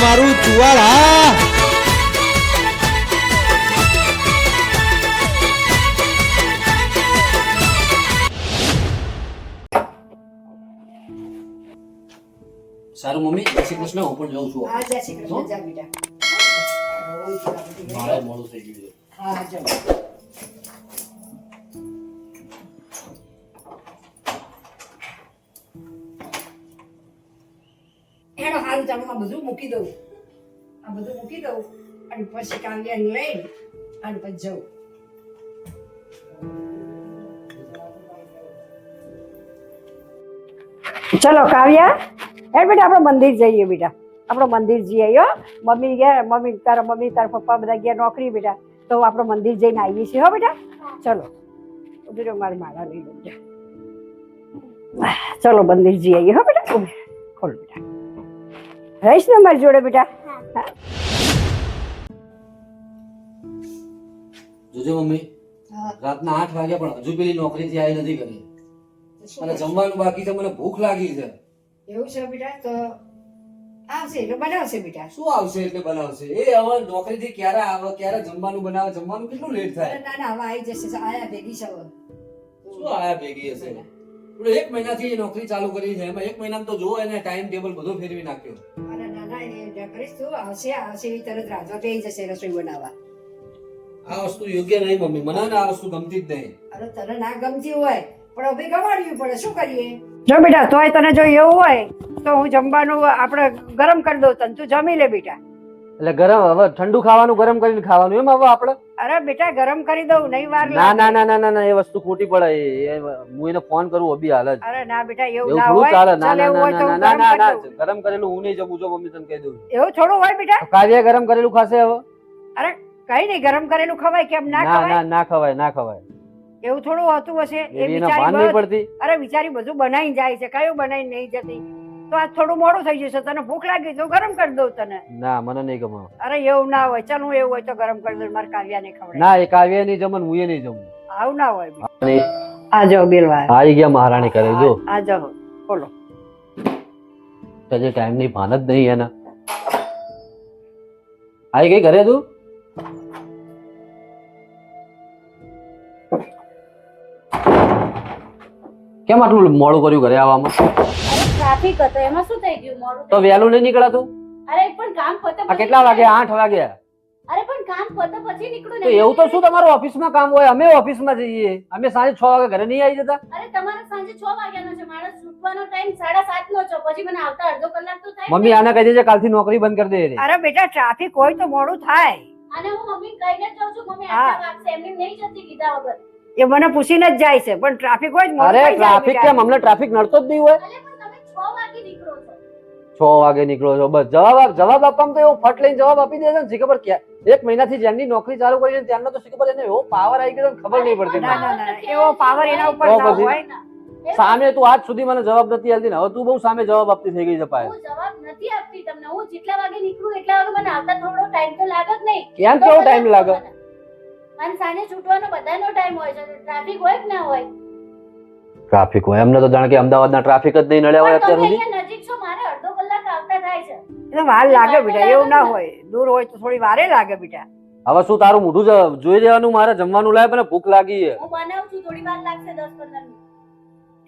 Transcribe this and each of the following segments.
મારું ચુવાડ હા સારું મમ્મી જય શ્રી કૃષ્ણ હું પણ જઉં છું હા જય શ્રી કૃષ્ણ જા બેટા ઓય જરા બધી ગઈ. મારે મોડું થઈ ગયું છે. હા જાઓ એનો હારું બધું મૂકી દઉં. આ બધું મૂકી દઉં અને પછી કાંગિયાને લઈ અને પછી જવું ચલો, કાવ્યા. એ બેટા, આપણે મંદિર જઈએ બેટા. આપણો મંદિર જઈએ, હો. મમ્મી ગયા, મમ્મી તારા મમ્મી, તારા પપ્પા બધા ગયા નોકરી, બેટા. તો આપણો મંદિર જઈને આવીએ છીએ, હો, બેટા. ચલો. ઊભી રહો, મારી માળા લઈ જા. ચલો, મંદિર જઈ આવીએ હો, બેટા. ખોલ, બેટા. રહીશ ને મારી જોડે બેટા? હા. જોજો મમ્મી રાતના આઠ વાગ્યા પણ હજુ પેલી નોકરીથી આવી નથી કરી અને જમવાનું બાકી છે મને ભૂખ લાગી છે. એવું છે બેટા? તો આવશે એટલે બનાવશે બેટા. શું આવશે એટલે બનાવશે? એ હવે નોકરીથી ક્યારે આવે ક્યારે જમવાનું બનાવે જમવાનું કેટલું લેટ થાય? ના ના હવે આવી જશે આયા ભેગી છે હવે. શું આયા ભેગી હશે? એક મહિનાથી નોકરી ચાલુ કરી છે. એમાં એક મહિના તો જો એને ટાઈમ ટેબલ બધું ફેરવી નાખ્યો. અરે ના ના એ જે આવશે આવશે એ તરત રાંધવા બેસી જશે રસોઈ બનાવવા. આ વસ્તુ યોગ્ય નહીં મમ્મી. મને આ વસ્તુ ગમતી જ નહીં. અરે તને ના ગમતી હોય પણ હવે ગવાડવી પડે. શું કરીએ? જો બેટા તોય તને જો એવું હોય તો હું જમવાનું આપણે ગરમ કરી દઉં તને. તું જમી લે બેટા. એટલે ગરમ હવે ઠંડુ ખાવાનું ગરમ કરીને ખાવાનું એમ હવે આપણે? અરે બેટા ગરમ કરી દઉં નહીં વાર ના ના ના ના ના એ વસ્તુ ખોટી પડે એ- હું એને ફોન કરું અભી હાલ જ. અરે ના બેટા એવું ના હોય ચાલે. ના ના ના ના ના ના ના ગરમ કરેલું હું નહીં જમું જો મમ્મી તને કહી દઉં. એવું થોડું હોય બેટા? કાવ્ય ગરમ કરેલું ખાશે હવે? અરે કઈ નહીં ગરમ કરેલું ખવાય કેમ ના ખવાય? ના ના ખવાય ના ખવાય. એવું થોડું હોતું હશે. એ બિચારી પડતી. અરે બિચારી બધું બનાવી જાય છે કયું બનાવી નહીં જતી? તો આ થોડું મોડું થઈ જશે તને ભૂખ લાગી તો ગરમ કરી દઉં તને. ના મને નહીં ગમે. અરે એવું ના હોય ચાલ હું એવું હોય તો ગરમ કરી દઉં મારે કાવ્યાને ખવડાય. ના એ કાવ્યા નહીં જમન હું એ નહીં જમું. આવું ના હોય આ બેલવા. આવી ગયા મહારાણી કરે જો. આ બોલો. તજે ટાઈમની ભાન જ નહીં એના. આવી ગઈ ઘરે તું? કેમ આટલું મોડું કર્યું ઘરે આવવામાં? ટ્રાફિક હતો એમાં શું થઈ ગયું મોડું? તો વહેલું નહીં નીકળાતું અરે પણ કામ પતે આ કેટલા વાગે? આઠ વાગ્યા અરે પણ કામ પતે પછી નીકળું તો એવું તો શું તમારું ઓફિસમાં કામ હોય? અમે ઓફિસમાં જઈએ. અમે સાંજે છ વાગે ઘરે નહીં આવી જતા? અરે તમારે સાંજે છ વાગ્યાનો છે. મારો છૂટવાનો ટાઈમ સાડા સાત નો છે. પછી મને આવતા અડધો કલાક તો થાય મમ્મી આને કહી દેજે કાલથી નોકરી બંધ કરી દે રે. અરે બેટા ટ્રાફિક હોય તો મોડું થાય. અને હું મમ્મી કહીને જ જાઉં છું મમ્મી. આટલા વાગશે. એમની નહીં જતી કીધા વગર. એ મને પૂછીને જ જાય છે પણ ટ્રાફિક હોય જ મોડું અરે ટ્રાફિક કેમ? અમને ટ્રાફિક નડતો જ નહીં હોય. છ વાગે નીકળો છો. બસ જવાબ આપ જવાબ આપવામાં તો એવો ફટ લઈને જવાબ આપી દે છે ને ખબર ક્યાં? એક મહિનાથી જેમની નોકરી ચાલુ કરી છે ને ત્યારનો તો ખબર એને એવો પાવર આવી ગયો ખબર નહીં પડતી ના ના ના એવો પાવર એના ઉપર ના હોય ના. સામે તું આજ સુધી મને જવાબ નથી આપતી ને હવે તું બહુ સામે જવાબ આપતી થઈ ગઈ છે પાય હું જવાબ નથી આપતી તમને હું જેટલા વાગે નીકળું એટલા વાગે મને આવતા થોડો ટાઈમ તો લાગે જ નહીં. કેમ કેવો ટાઈમ લાગે? મને. અને સાંજે છૂટવાનો બધાનો ટાઈમ હોય છે ટ્રાફિક હોય કે ના હોય? ટ્રાફિક હોય. એમને તો જાણે કે અમદાવાદના ટ્રાફિક જ નહીં નડ્યા હોય અત્યાર સુધી. એટલે વાર લાગે બેટા એવું ના હોય. દૂર હોય તો થોડી વારે લાગે બેટા. હવે શું તારું મોઢું જોઈ દેવાનું મારે જમવાનું લાવે પણ ભૂખ લાગી છે. હું બનાવું છું થોડી વાર લાગશે દસ પંદર મિનિટ.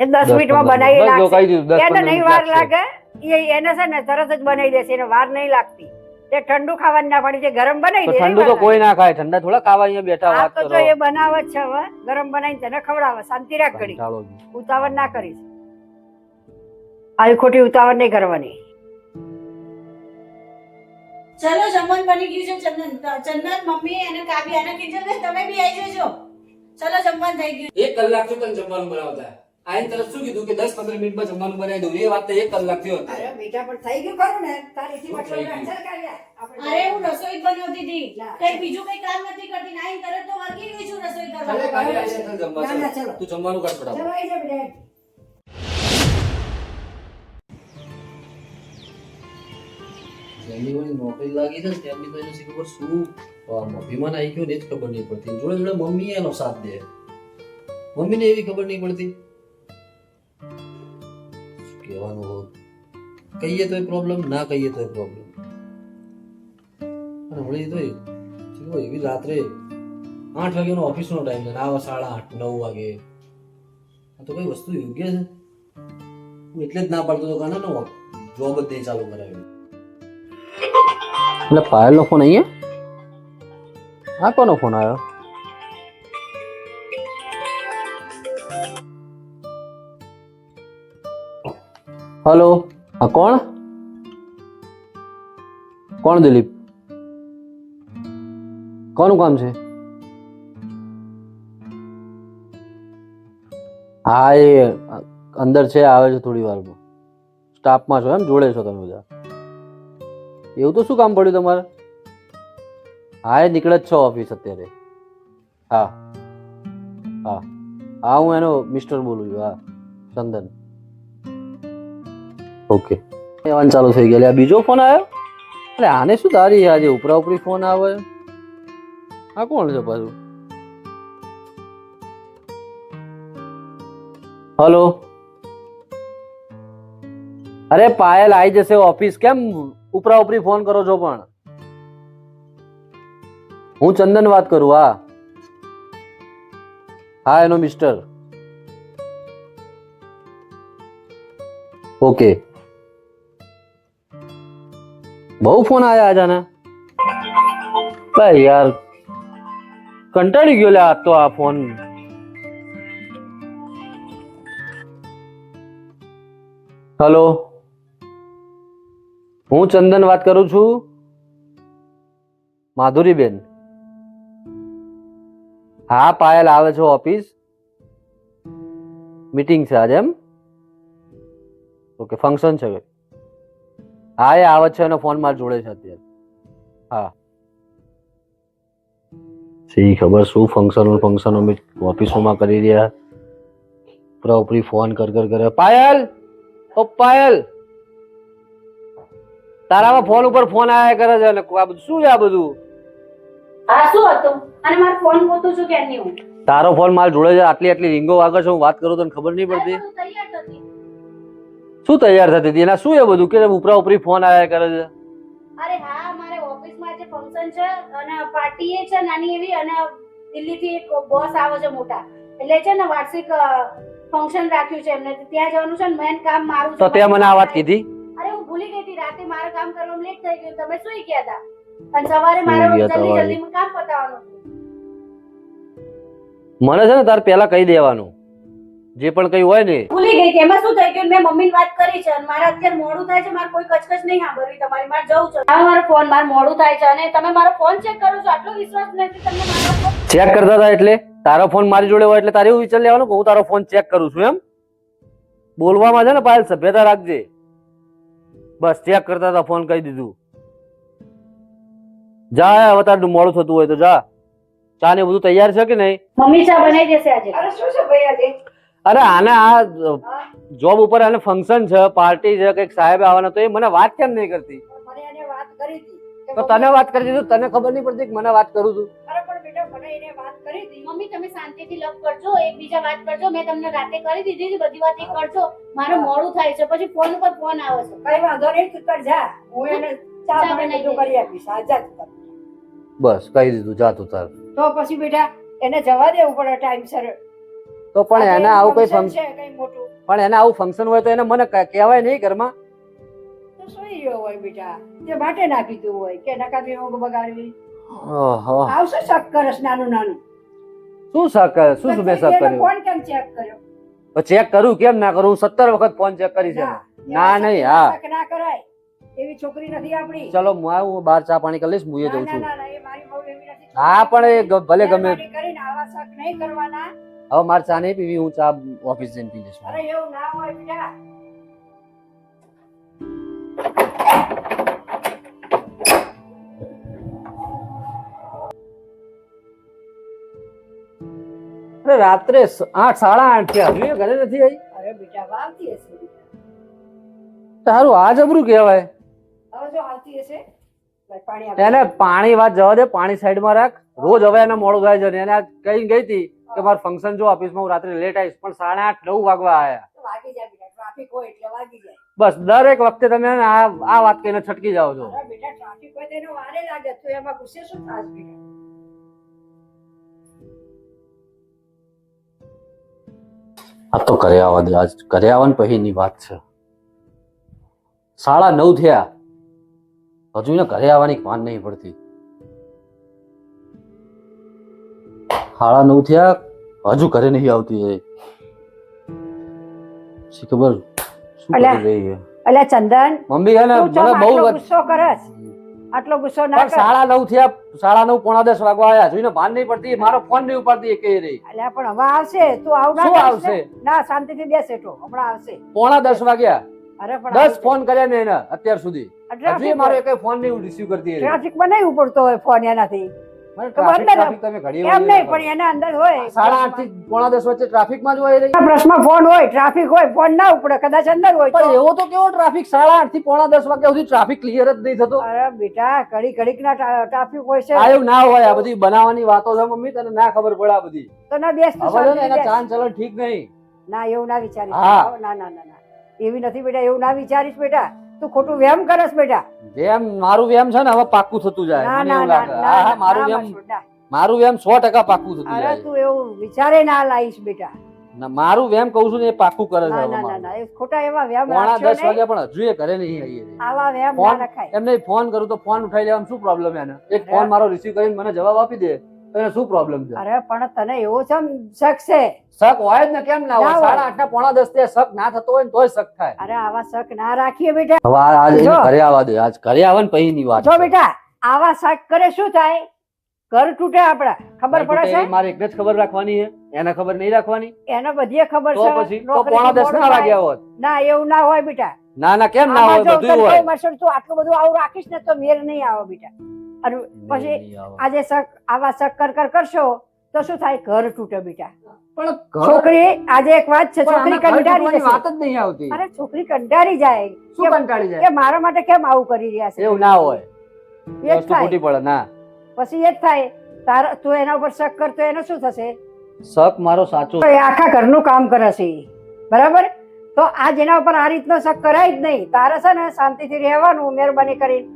એ દસ દસ મિનિટમાં બનાવી લાગશે એને નહીં વાર લાગે એ એને છે ને તરત જ બનાવી દેશે એને વાર નહીં લાગતી. તે ઠંડુ ખાવાની ના પાડી છે ગરમ બનાવી દે ઠંડુ તો કોઈ ના ખાય ઠંડા થોડા ખાવા અહીંયા બેઠા વાત તો કરો. તો એ બનાવે છે હવે ગરમ બનાવીને તને ખવડાવે શાંતિ રાખ ઘડી. કંટાળો ઉતાવળ ના કરીશ. આવી ખોટી ઉતાવળ નહીં કરવાની. ચલો જમવાનું બની ગયું છે. ચંદન ચંદન મમ્મી અને કાબી અને કીધું તમે બી આવી જજો. ચલો જમવાનું થઈ ગયું. એક કલાક તો તને જમવાનું બનાવતા. આઈ તરફ શું કીધું કે દસ પંદર મિનિટમાં જમવાનું બનાવી દઉં? એ વાત તો એક કલાક થયો. અરે બેટા પણ થઈ ગયું ખરું ને. તારીથી ગયું? ચાલ કાઢ્યા. અરે હું રસોઈ જ બનાવતી હતી. કઈ બીજું કઈ કામ નથી કરતી. નાઈ તરત તો વર્કી ગઈ છું રસોઈ કરવા કરવા કાલે આવીને તને જમવા. ચાલ. ચલો. તું જમવાનું કર પડાવ ચલો આવી જા બેટા જેમની વળી નોકરી લાગી છે ને તેમની તો એને શી? ખબર શું અભિમાન આવી ગયું ને એ જ ખબર નહીં પડતી. જોડે જોડે મમ્મી એનો સાથ દે. મમ્મીને એવી ખબર નહીં પડતી. કહેવાનું હોત કહીએ તોય પ્રોબ્લેમ ના કહીએ તોય પ્રોબ્લેમ અને વળી તો એવી રાત્રે આઠ વાગ્યાનો ઓફિસનો ટાઈમ છે. આવા સાડા આઠ, નવ વાગે. આ તો કઈ વસ્તુ યોગ્ય છે? હું એટલે જ ના પાડતો હતો કારણ જોબ જ નહીં ચાલુ કરાવી એટલે પાયલનો ફોન અહીંયા? આ કોનો ફોન આવ્યો? હલો હા કોણ? કોણ દિલીપ? કોનું કામ છે? હા, એ અંદર છે, આવે છે થોડી વારમાં. સ્ટાફમાં છો એમ? જોડે છો તમે બધા? એવું તો શું કામ પડ્યું તમારે? હા એ નીકળે જ છો ઓફિસ અત્યારે. હા. હા. હા, હું એનો મિસ્ટર બોલું છું. હા. ચંદન. ઓકે એવાન ચાલુ થઈ ગયા. આ બીજો ફોન આવ્યો? અરે, આને શું તારી આજે ઉપરા ઉપરી ફોન આવે? આ કોણ છે પાછું? હલો અરે, પાયલ આવી જશે ઓફિસ કેમ ઉપરા ઉપરી ફોન કરો છો પણ. હું ચંદન વાત કરું, હા. હા, એનો મિસ્ટર ઓકે. બહુ ફોન આવ્યા આજાના. ભાઈ યાર, કંટાળી ગયો લે આ તો આ ફોન. હલો હું ચંદન વાત કરું છું? માધુરીબેન. હા, પાયલ આવે છે ઓફિસ. મીટિંગ છે આજે એમ? ઓકે ફંક્શન છે હા, એ આવે છે એનો ફોન માર જોડે છે અત્યારે. હા. સી ખબર શું ફંક્શનો ફંક્શનો ઓફિસોમાં કરી રહ્યા. ઉપરી ફોન કર કર, કરે. પાયલ! ઓ પાયલ! તારામાં ફોન ઉપર ફોન આયા કરે છે અને આ બધું શું છે આ બધું? આ શું હતું? અને મારો ફોન ગોતું છું કે નહીં હું? તારો ફોન માર જોડે છે આટલી આટલી રીંગો વાગે છે હું વાત કરું તને ખબર નહીં પડતી. શું તૈયાર થતી હતી? એના શું એ બધું? કે ઉપરા ઉપરી ફોન આયા કરે છે? અરે હા મારે ઓફિસમાં આજે ફંક્શન છે અને પાર્ટી છે નાની એવી અને દિલ્હીથી એક બોસ આવે છે મોટા. એટલે છે ને વાર્ષિક ફંક્શન રાખ્યું છે એમને. ત્યાં જવાનું છે ને મેન કામ મારું તો તે મને આ વાત કીધી? ભૂલી ગઈ હતી રાતે મારે કામ કરવામાં લેટ થઈ ગયું તમે સુઈ ગયા હતા. અને સવારે મારે જલ્દી જલ્દી કામ પતાવવાનું મને છે ને તાર પહેલા કહી દેવાનું. જે પણ કઈ હોય ને ભૂલી ગઈ હતી એમાં શું થઈ ગયું? મેં મમ્મીને વાત કરી છે અને મારે અત્યારે મોડું થાય છે મારે કોઈ કચકચ નહીં સાંભળવી તમારી મારે જવું છે. હા મારો ફોન મારે મોડું થાય છે અને તમે મારો ફોન ચેક કરો છો આટલો વિશ્વાસ નથી તમને મારો ચેક કરતા હતા એટલે? તારો ફોન મારી જોડે હોય એટલે તારે એવું વિચાર લેવાનું કે હું તારો ફોન ચેક કરું છું એમ? બોલવામાં છે ને પાયલ સભ્યતા રાખજે. બસ ચેક કરતા હતા ફોન કરી દીધું. જા હવે તારું મોડું થતું હોય તો જા. ચા ને બધું તૈયાર છે કે નહીં? મમ્મી ચા બનાવી દેશે આજે. અરે શું છે ભાઈ આજે? અરે આને આ જોબ ઉપર આને ફંક્શન છે પાર્ટી છે કંઈક સાહેબ આવવાના તો એ મને વાત કેમ નહીં કરતી? મને એને વાત કરી હતી. તો તને વાત કરી દીધું તને ખબર નહીં પડતી કે મને વાત કરું છું. એને વાત કરી દીધી મમ્મી તમે શાંતિથી લપ કરજો એકબીજા વાત કરજો મેં તમને રાતે કરી દીધી હતી બધી વાત એ કરજો. મારે મોડું થાય છે પછી ફોન ઉપર ફોન આવે છે. કઈ વાંધો નહીં તું તાર જા. હું એને ચા બનાવી બધું કરી આપીશ. આ જા તું બસ કહી દીધું જા તું તાર. તો પછી બેટા એને જવા દેવું પડે ટાઈમસર તો પણ એને આવું કઈ ફંક્શન છે કઈ મોટું. પણ એને આવું ફંક્શન હોય તો એને મને કહેવાય નહીં ઘરમાં. તો સુઈ ગયો હોય બેટા. તે માટે ના કીધું હોય કે નકામી ઊંઘ બગાડવી. ઓહો. આવશે શક કરસ નાનું નાનું. શું શક કરે? શું શું મેં શક કર્યું? ફોન કેમ ચેક કર્યો? ચેક કરું કેમ ના કરું? હું સત્તર વખત ફોન ચેક કરી છે. ના, નહીં, હા. ના કરાય. એવી છોકરી નથી આપણી. ચલો હું આવું હું બહાર ચા પાણી કરી લઈશ હું એ જઉં છું. હા પણ એ ભલે ગમે. કરીને આવા શક નહીં કરવાના. હવે મારે ચા નહીં પીવી હું ચા ઓફિસ જઈને પી લઈશ. અરે એવું ના હોય બેટા અરે રાત્રે આઠ સાડા આઠ થયા. હજુ ઘરે નથી આવી? અરે બેટા આવતી હશે તારું આ જબરું કહેવાય. હવે જો આવતી હશે ભાઈ પાણી આપી એને પાણી વાત જવા દે પાણી સાઈડમાં રાખ. રોજ હવે એને મોડું થાય છે ને એને આ કઈ ગઈ હતી કે મારું ફંક્શન જો ઓફિસમાં હું રાત્રે લેટ આવીશ પણ સાડા આઠ નવ વાગવા જાય બસ દરેક વખતે તમે આ વાત કહીને છટકી જાઓ છો. બેટા ટ્રાફિક હોય તો એનો વારે લાગે તો એમાં ગુસ્સે શું થાશ આ તો કર્યા દે. આજ ઘરે આવવાની પહીની વાત છે. સાડા નવ થયા. હજુ એને ઘરે આવવાની ભાન નહીં પડતી. સાડા નવ થયા. હજુ ઘરે નહીં આવતી એ. શી ખબર શું કરી. રહી છે? અલ્યા ચંદન મમ્મી ને મને બહુ ગુસ્સો કરસ. આટલો ગુસ્સો ના કર. સાડા નવ થયા સાડા નવ પોણા દસ વાગવા આવ્યા જોઈને ભાન નહીં પડતી. મારો ફોન નહીં ઉપાડતી એ રહી. એટલે પણ હવે આવશે. તું આવું ના આવશે? ને? શાંતિથી બેસ એટલો હમણાં આવશે. પોણા દસ વાગ્યા. અરે પણ દસ ફોન કર્યા ને એના અત્યાર સુધી. હજી મારે કઈ એક ફોન નહીં રિસીવ કરતી ટ્રાફિકમાં નહીં ઉપડતો હોય ફોન એનાથી. ફોન હોય. ટ્રાફિક હોય ફોન ના ઉપડે કદાચ અંદર હોય એવો તો કેવો ટ્રાફિક સાડા આઠથી પોણા દસ વાગ્યા સુધી ટ્રાફિક ક્લિયર જ નહીં થતો. અરે બેટા કડી ઘડીક ના ટ્રાફિક હોય છે. આ ના હોય આ બધી બનાવવાની વાતો છે મમ્મી તને ના ખબર પડે આ બધી. તો ના બેસ એના ચાલ ચલણ ઠીક નહીં. ના એવું ના વિચારીશ. ના ના ના ના. એવી નથી બેટા એવું ના વિચારીશ બેટા. તું ખોટું વ્યાયામ કરસ બેટા. જેમ મારું વ્યાયામ છે ને હવે પાક્કું થતું જાય. મને એવું લાગે. હા હા મારું વ્યાયામ મારું સો ટકા પાક્કું થતું અરે જાય. તું એવું વિચારે ના લાવીશ બેટા. ના, મારું વેમ કહું છું ને એ પાક્કું કરે છે ના ના એ ખોટા એવા વેમ રાખશો દસ વાગ્યા પણ હજુ એ ઘરે નહીં આવીએ. આવા વેમ ફોન ના રખાય. એમને ફોન કરું તો ફોન ઉઠાઈ લેવામાં શું પ્રોબ્લેમ એને એક ફોન મારો રિસીવ કરીને મને જવાબ આપી દે. તો એને શું પ્રોબ્લેમ છે? અરે પણ તને એવો છે શક છે? શક હોય જ ને કેમ ના હોય? સાડા આઠ ના પોણા દસથી શક ના થતો હોય ને તોય શક થાય. અરે આવા શક ના રાખીએ બેટા. હવે આજ ઘરે આવવા દે. આજ ઘરે આવે ને પછી ની વાત જો બેટા આવા શક કરે શું થાય? ઘર તૂટે આપડા ખબર પડે છે? મારે એક જ ખબર રાખવાની છે. એને ખબર નહીં રાખવાની? એને બધી ખબર છે. પછી તો પોણા દસ ના વાગ્યા હોત. ના એવું ના હોય બેટા. ના ના કેમ ના હોય? બધું હોય. તું આટલું બધું આવું રાખીશ ને તો મેર નહીં આવે બેટા. અને પછી આજે શક આવા શક કર કર કરશો તો શું થાય? ઘર તૂટે બેટા. પણ છોકરી આજે એક વાત છે છોકરી કંટાળી જશે. વાત જ નહીં આવતી. અરે છોકરી કંટાળી જાય. શું કંટાળી જાય? કે મારા માટે કેમ આવું કરી રહ્યા છે? એવું ના હોય. એ જ થાય. ખોટી પડે ના. પછી એ જ થાય. તારા તું એના ઉપર શક કરતો એનો શું થશે? શક મારો સાચો તો એ આખા ઘરનું કામ કરે છે. બરાબર? તો આ જેના ઉપર આ રીતનો શક કરાય જ નહીં. તારે છે ને શાંતિથી રહેવાનું મહેરબાની કરીને.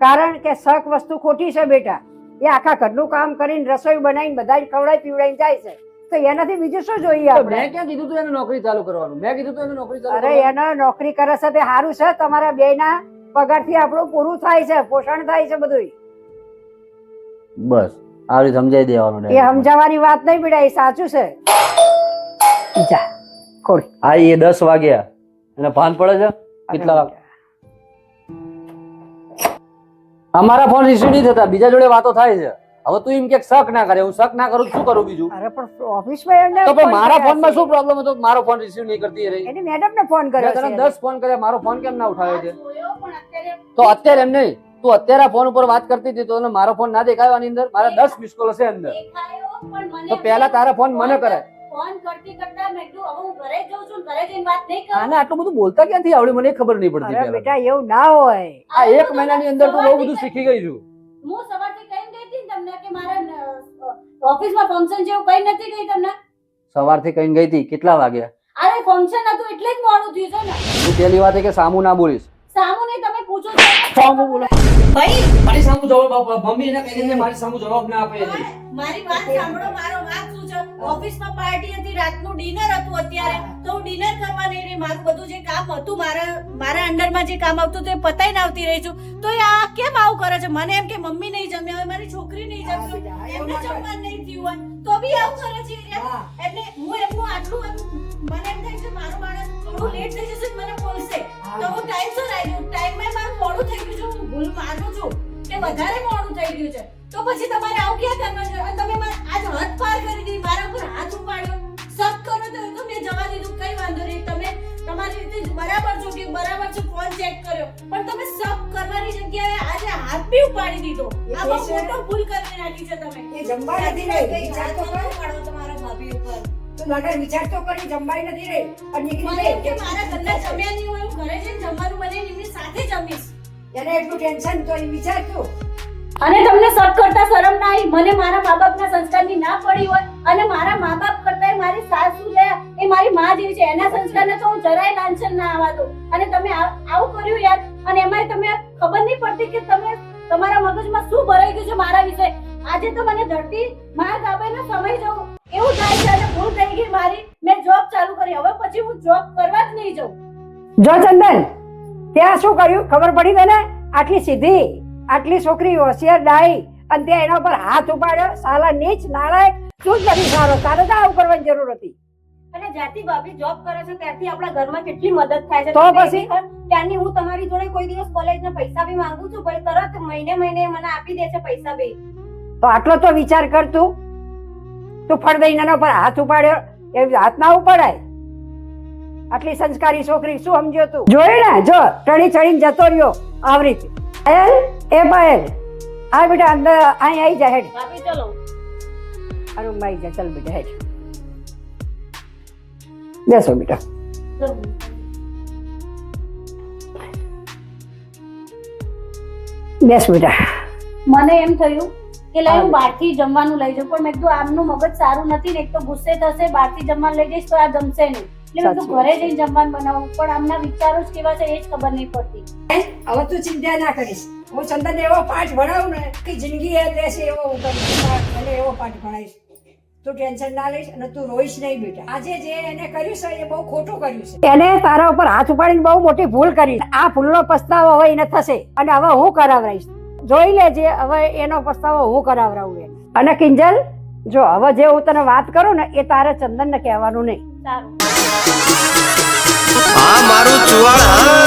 કારણ કે શક વસ્તુ ખોટી છે બેટા. એ આખા ઘરનું કામ કરીને રસોઈ બનાવીને બધા ખવડાવી પીવડાવીને જાય છે. તો એનાથી બીજું શું જોઈએ આપણે? મેં ક્યાં કીધું તું એને નોકરી ચાલુ કરવાનું? મેં કીધું તું એને નોકરી ચાલુ અરે. એને નોકરી કરે છે તે સારું છે તમારા બેયના પગારથી આપણું પૂરું થાય છે પોષણ થાય છે બધું બસ આવી સમજાઈ દેવાનું એ સમજાવવાની વાત નહીં બેટા એ સાચું છે. જા ખોલ હા એ દસ વાગ્યા. એને ભાન પડે છે? કેટલા વાગ- અમારા ફોન રિસીવ નહીં થતા બીજા જોડે વાતો થાય છે. હવે તું એમ કે શક ના કરે હું શક ના કરું શું કરું બીજું? અરે પણ ઓફિસમાં તો પણ ફોન મારા ફોનમાં શું પ્રોબ્લેમ હતો? મારો ફોન રિસીવ નહીં કરતી રહી. એની મેડમને ફોન મેં કર્યો તને છે. દસ ફોન કર્યા મારો ફોન કેમ ના ઉઠાવ્યો છે? તો અત્યારે એમ નહીં. તું અત્યારે ફોન ઉપર વાત કરતી હતી તો તને મારો ફોન ના દેખાયો આની અંદર? મારા દસ મિસ કોલ હશે અંદર. દેખાયો પણ મને તો પહેલા તારા ફોન મને કરે ફોન કરતી કરતા મેં કીધું હવે હું ઘરે જઉં છું ઘરે જઈને વાત નહીં કરું. આને આટલું બધું બોલતા ક્યાંથી આવડ્યું મને ખબર નહીં પડતી અરે બેટા એવું ના હોય. આ એક મહિનાની અંદર તું બહુ બધું શીખી ગઈ છું. હું સવારથી કઈ ગઈ હતી તમને કે મારે ઓફિસમાં ફંક્શન જેવું કઈ નથી ગઈ તમને? સવારથી કઈ ગઈ હતી? કેટલા વાગ્યા? અરે ફંક્શન હતું એટલે જ મોડું થયું છે ને. પહેલી વાત કે સામું ના બોલીશ. સામુ નહીં તમે પૂછો છો. બોલો. ભાઈ મારી સામુ જવાબ આપ- મમ્મી એને કહી મારી સામુ જવાબ ના આપે મારી વાત સાંભળો મારો ઓફિસમાં પાર્ટી હતી રાતનું ડિનર હતું અત્યારે. તો હું ડિનર કરવા નહીં રહી. મારું બધું જે કામ હતું મારા મારા અંડરમાં જે કામ આવતું તે પતાઈને આવતી રહી છું. તો એ આ કેમ આવું કરે છે? મને એમ કે મમ્મી નહીં જમ્યા હોય મારી છોકરી નહીં જમ્યું એમને જમવાનું નહીં થયું હોય. તો બી આવું કરે છે એટલે હું એમનું આટલું મને એમ થાય છે મારું માણસ થોડું લેટ થઈ જશે મને બોલશે. તો હું ટાઈમ ટાઈમસર આવી ટાઈમ ટાઈમમાં મારું મોડું થઈ ગયું છે. હું ભૂલ માનું છું કે વધારે મોડું થઈ ગયું છે. તો પછી તમારે તમારી બરાબર છો કે બરાબર છો ફોન ચેક કર્યો. પણ તમે સબ કરવાની જગ્યાએ આજે હાથ બી ઉપાડી દીધો. એ આ બહુ મોટો ભૂલ કરી નાખી છે તમે. એ જમવા નથી રહી. વિચાર તો કરો. પાડો તમારા ભાભી ઉપર. તો લગન વિચાર તો કરી જમવાય નથી રહી. અને નીકળી ગઈ. કે મારા ઘરના જમ્યા નહીં હોય હું ઘરે જઈને જમવાનું બનાવીને એમની સાથે જમીશ. એને એટલું ટેન્શન તો એ વિચાર તું. અને તમને સબ કરતા શરમ ના આવી. મને મારા મા બાપના સંસ્કારની ના પડી હોય. અને મારા મા બાપ કરતા મારી સાસુ છે મારી માં જેવી છે, એના સંસ્કારને તો હું જરાય લાંછન ના આવવા દઉં. અને તમે આવું કર્યું યાર, અને એમાંય તમે ખબર નહીં પડતી કે તમે તમારા મગજમાં શું ભરાઈ ગયું છે મારા વિશે. આજે તો મને ધરતી મારા ગાબેનો સમય જવું. એવું થાય છે અને ભૂલ થઈ ગઈ મારી. મેં જોબ ચાલુ કરી, હવે પછી હું જોબ કરવા જ નહીં જઉં. જો ચંદન, ત્યાં શું કર્યું? ખબર પડી તને? આટલી સીધી, આટલી છોકરી, હોશિયાર, ડાઈ, અને ત્યાં એના ઉપર હાથ ઉપાડ્યો, સાલા, નીચ નારાયક શું કરી સારો? તારે તો આવું કરવાની જરૂર હતી. અને જ્યાંથી ભાભી જોબ કરે છે ત્યારથી આપણા ઘરમાં કેટલી મદદ થાય છે. તો પછી? ત્યાંની હું તમારી જોડે કોઈ દિવસ કોલેજના પૈસા બી માંગુ છું ભાઈ તરત મહિને મહિને મને આપી દે છે પૈસા બી. તો આટલો તો વિચાર કર તું. તું ફળ દઈને એના હાથ ઉપાડ્યો એ હાથ ના ઉપાડાય. આટલી સંસ્કારી છોકરી શું સમજ્યો તું? જોયું ને જો ટળી ચડીને જતો રહ્યો આવી રીતે. પાયલ એ બાયલ આ બેટા અંદર અહીં આવી જા હેડ. ચલો. અરે ભાઈ જા ચલ બેટા હેડ. બેસો બેટા. બેસ બેટા. મને એમ થયું કે લઈ હું બહારથી જમવાનું લઈ જાઉં પણ મેં કીધું આમનું મગજ સારું નથી ને એક તો ગુસ્સે થશે બહારથી જમવાનું લઈ જઈશ તો આ ગમશે નહીં. એટલે મેં કીધું ઘરે જઈને જમવાનું બનાવું પણ આમના વિચારો જ કેવા છે એ જ ખબર નહીં પડતી. હવે તું ચિંતા ના કરીશ. હું ચંદન એવો પાઠ ભણાવું ને કે જિંદગી એ દેશે એવો હું કરીશ એવો પાઠ ભણાવીશ. તું ટેન્શન ના લઈશ અને તું રોઈશ નહીં બેટા. આજે જે એને કર્યું છે એ બહુ ખોટું કર્યું છે. એને તારા ઉપર હાથ ઉપાડીને બહુ મોટી ભૂલ કરી. આ ભૂલનો પસ્તાવો હવે એને થશે. અને હવે હું કરાવરાઈશ. જોઈ લેજે હવે એનો પસ્તાવો હું કરાવરાવું એ અને કિંજલ જો હવે જે હું તને વાત કરું ને એ તારે ચંદનને કહેવાનું નહીં. સારું. આ મારું ચુવાણ હા.